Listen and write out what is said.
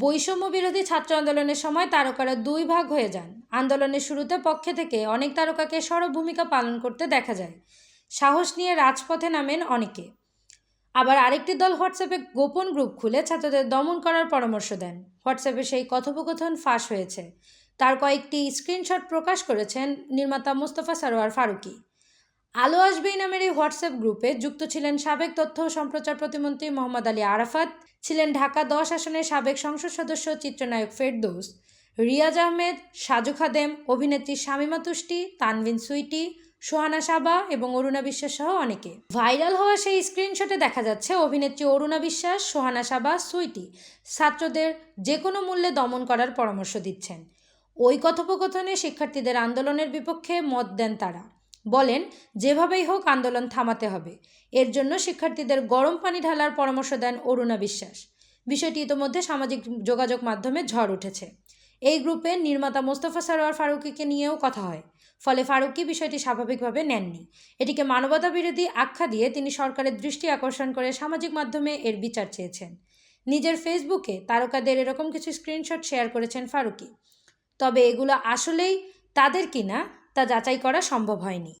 বৈষম্য বিরোধী ছাত্র আন্দোলনের সময় তারকারা দুই ভাগ হয়ে যান। আন্দোলনের শুরুতে পক্ষে থেকে অনেক তারকাকে সরব ভূমিকা পালন করতে দেখা যায়। সাহস নিয়ে রাজপথে নামেন অনেকে। আবার আরেকটি দল হোয়াটসঅ্যাপে গোপন গ্রুপ খুলে ছাত্রদের দমন করার পরামর্শ দেন। হোয়াটসঅ্যাপে সেই কথোপকথন ফাঁস হয়েছে। তার কয়েকটি স্ক্রিনশট প্রকাশ করেছেন নির্মাতা মোস্তফা সারোয়ার ফারুকী। আলো আসবেই নামের এই হোয়াটসঅ্যাপ গ্রুপে। যুক্ত ছিলেন সাবেক তথ্য ও সম্প্রচার প্রতিমন্ত্রী মোহাম্মদ আলী আরাফাত, ছিলেন ঢাকা দশ আসনের সাবেক সংসদ সদস্য চিত্রনায়ক ফেরদৌস, রিয়াজ আহমেদ, সাজু খাদেম, অভিনেত্রী শামিমা তুষ্টি, তানভিন সুইটি, সোহানা সাবা এবং অরুণা বিশ্বাস সহ অনেকে। ভাইরাল হওয়া সেই স্ক্রিনশটে দেখা যাচ্ছে অভিনেত্রী অরুণা বিশ্বাস, সোহানা সাবা, সুইটি। ছাত্রদের যে কোনো মূল্যে দমন করার পরামর্শ দিচ্ছেন। ওই কথোপকথনে শিক্ষার্থীদের আন্দোলনের বিপক্ষে মত দেন তারা। বলেন, যেভাবেই হোক আন্দোলন থামাতে হবে। এর জন্য শিক্ষার্থীদের গরম পানি ঢালার পরামর্শ দেন অরুণা বিশ্বাস। বিষয়টি ইতোমধ্যে সামাজিক যোগাযোগ মাধ্যমে ঝড় উঠেছে। এই গ্রুপে নির্মাতা মোস্তফা সরোয়ার ফারুকিকে নিয়েও কথা হয়। ফলে ফারুকি বিষয়টি স্বাভাবিকভাবে নেননি। এটিকে মানবতা বিরোধী আখ্যা দিয়ে তিনি সরকারের দৃষ্টি আকর্ষণ করে সামাজিক মাধ্যমে এর বিচার চেয়েছেন। নিজের ফেসবুকে তারকাদের এরকম কিছু স্ক্রিনশট শেয়ার করেছেন ফারুকি। তবে এগুলো আসলেই তাদের কিনা? তা যাচাই করা সম্ভব হয়নি।